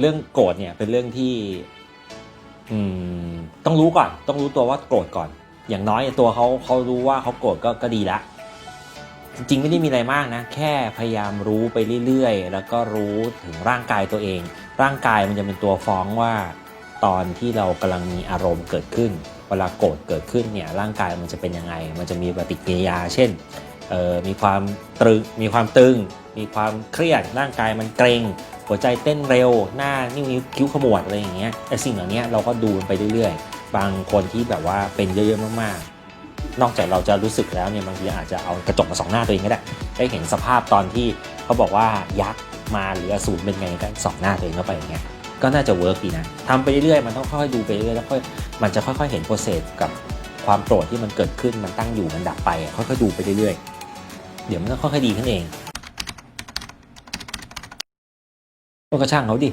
เรื่องโกรธเนี่ยเป็นเรื่องที่อืมต้องรู้ก่อน ต้องรู้ตัวว่าโกรธก่อน อย่างน้อยตัวเขาเขารู้ว่าเขาโกรธก็ก็ดีละจริงๆไม่ได้มีอะไรมากนะ แค่พยายามรู้ไปเรื่อยๆ แล้วก็รู้ถึงร่างกายตัวเอง ร่างกายมันจะเป็นตัวฟ้องว่า ตอนที่เรากำลังมีอารมณ์เกิดขึ้น เวลาโกรธเกิดขึ้นเนี่ยร่างกายมันจะเป็นยังไง มันจะมีปฏิกิริยา เช่นออมีความตรึงมีความตึง มีความเครียดร่างกายมันเกร็งหัวใจเต้นเร็ว หน้านิ้วนิ้วคิ้วขมวดอะไรอย่างเงี้ยแต่สิ่งเหล่านี้เราก็ดูมันไปเรื่อยๆ บางคนที่แบบว่าเป็นเยอะๆมากๆ นอกจากเราจะรู้สึกแล้วเนี่ยบางทีอาจจะเอากระจกมาสองหน้าตัวเองก็ได้ได้เห็นสภาพตอนที่เขาบอกว่ายักษ์มาหรืออสูรเป็นไงก็สองหน้าตัวเองเข้าไปอย่างเงี้ยก็น่าจะเวิร์กดีนะทำไปเรื่อยๆมันต้องค่อยๆดูไปเรื่อยๆแล้วค่อยมันจะค่อยๆเห็นโปรเซสกับความโกรธที่มันเกิดขึ้นมันตั้งอยู่มันดับไปอะค่อยๆดูไปเรื่อยๆเดี๋ยวมันก็ค่อยๆดีขึ้นเอง ก็ช่างเขาดิ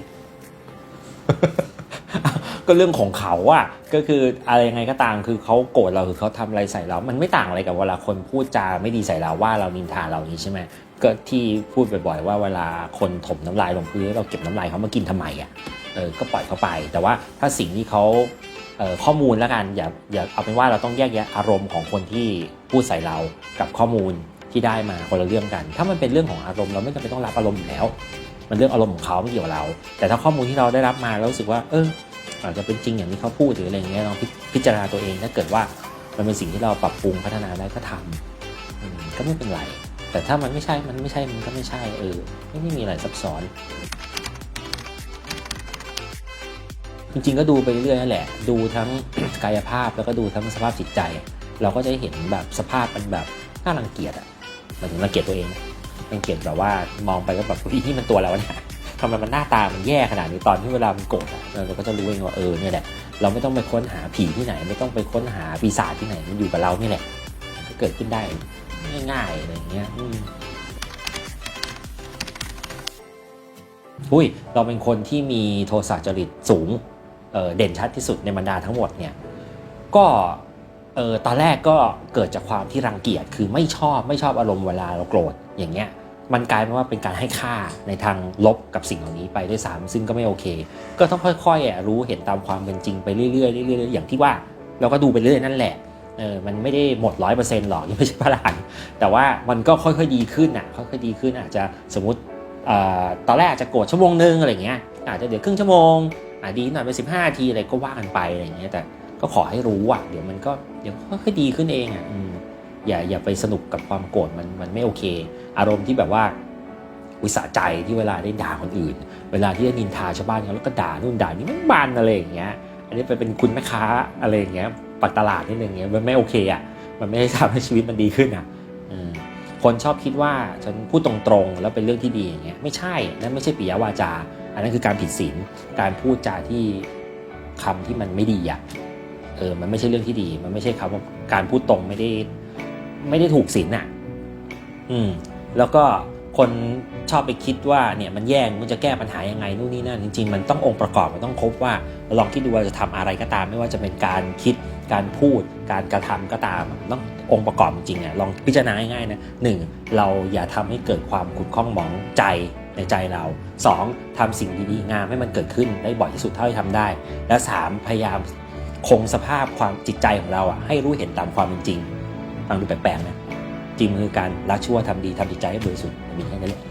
ก็เรื่องของเขาอะก็คืออะไรยังไงก็ตามคือเขาโกรธเราคือเขาทำอะไรใส่เรา มันไม่ต่างอะไรกับเวลาคนพูดจาไม่ดีใส่เราว่าเรานินทาเรานี้ใช่ไหมก็ที่พูดบ่อยๆว่าเวลาคนถมน้ำลายลงพื้นแล้วเราเก็บน้ำลายเขามากินทำไมอะเออก็ปล่อยเขาไป แต่ว่าถ้าสิ่งที่เขาเอ่อข้อมูลแล้วกันอย่าอย่าเอาเป็นว่าเราต้องแยกแยะอารมณ์ของคนที่พูดใส่เรากับข้อมูลที่ได้มาคนละเรื่องกัน ถ้ามันเป็นเรื่องของอารมณ์เราไม่จำเป็นต้องรับอารมณ์อยู่แล้ว มันเรื่องอารมณ์ของเขาไม่เกี่ยวกับเรา แต่ถ้าข้อมูลที่เราได้รับมาแล้วรู้สึกว่า เอออาจจะเป็นจริงอย่างที่เขาพูดหรืออะไรเงี้ยลองพิจารณาตัวเองถ้าเกิดว่ามันเป็นสิ่งที่เราปรับปรุงพัฒนาได้ก็ทำอืมก็ไม่เป็นไร แต่ถ้ามันไม่ใช่มันไม่ใช่มันก็ไม่ใช่เออไม่ได้มีอะไรซับซ้อน จริงๆก็ดูไปเรื่อยๆนั่นแหละ ดูทั้งกายภาพแล้วก็ดูทั้งสภาพจิตใจ เราก็จะเห็นแบบสภาพมันแบบน่ารังเกียจอะหมายถึงรังเกียจตัวเอง นะรังเกียจแบบว่ามองไปก็แบบอีนี่มันตัวอะไรวเนี่ยทำไมมันหน้าตามันแย่ขนาดนี้ตอนที่เวลามันโกรธเราก็จะรู้เองว่าเออเนี่ยแหละเราไม่ต้องไปค้นหาผีที่ไหน ไม่ต้องไปค้นหาปีศาจที่ไหนมันอยู่กับเรานี่แหละก็เกิดขึ้นได้ง่ายๆอะไรอย่างเงี้ยอุ้ยเราเป็นคนที่มีโทสะจริตสูงเเด่นชัดที่สุดในบรรดาทั้งหมดเนี่ยก็ เออตอนแรกก็เกิดจากความที่รังเกียจคือไม่ชอบไม่ชอบอารมณ์เวลาเราโกรธอย่างเงี้ยมันกลายเป็นว่าเป็นการให้ค่าในทางลบกับสิ่งเหล่านี้ไปด้วยซ้ำซึ่งก็ไม่โอเค ก็ต้องค่อยๆรู้เห็นตามความเป็นจริงไปเรื่อยๆเรื่อยๆอย่างที่ว่าเราก็ดูไปเรื่อยนั่นแหละเออมันไม่ได้หมดร้อยเปอร์เซ็นต์หรอกยังไม่ใช่พระหลานแต่ว่ามันก็ค่อยๆดีขึ้นอะค่อยๆดีขึ้นอาจจะสมมติเอ่อตอนแรกอาจจะโกรธชั่วโมงนึงอะไรเงี้ยอาจจะเดี๋ยวครึ่งชั่วโมงอะดีหน่อยไปสิบห้าทีอะไรก็ว่ากันไปอะไรเงี้ยแต่ ก็ขอให้รู้อะเดี๋ยวมันก็เดี๋ยวค่อยดีขึ้นเองอะอย่าอย่าไปสนุกกับความโกรธมันมันไม่โอเค อารมณ์ที่แบบว่าวิสาใจที่เวลาได้ด่าคนอื่น เวลาที่ได้นินทาชาวบ้านเขาแล้วก็ด่านู่นด่านี่มันบันอะไรอย่างเงี้ย อันนี้ไปเป็นคุณแม่ค้าอะไรอย่างเงี้ยปักตลาดนิดนึงเงี้ยมันไม่โอเคอะมันไม่ได้ทำให้ชีวิตมันดีขึ้นอะคนชอบคิดว่าฉันพูดตรงๆ แล้วเป็นเรื่องที่ดีอย่างเงี้ยไม่ใช่นั่นไม่ใช่ปิยวาจา อันนั้นคือการผิดศีลการพูดจาที่คำที่มันไม่ดีอะ เออมันไม่ใช่เรื่องที่ดี มันไม่ใช่คำว่าการพูดตรงไม่ได้ไม่ได้ถูกศีลอะ อืม แล้วก็คนชอบไปคิดว่าเนี่ยมันแย่มันจะแก้ปัญหายังไงนู่นนี่นั่นจริง ๆ มันต้ององค์ประกอบมันต้องครบว่าลองคิดดูว่าจะทำอะไรก็ตาม ไม่ว่าจะเป็นการคิดการพูด การกระทำก็ตามต้ององค์ประกอบจริงๆอะลองพิจารณาง่ายๆนะหนึ่งเราอย่าทำให้เกิดความขุ่นข้องหมองใจในใจเราสองทำสิ่งดีๆงามให้มันเกิดขึ้นได้บ่อยที่สุดเท่าที่ทำได้ และสามพยายาม คงสภาพความจิตใจของเราอะให้รู้เห็นตามความเป็นจริงฟังดูแปลกๆนะจริงมันคือการละชั่วทำดีทำจิตใจให้บริสุทธิ์มีแค่นั้นแหละ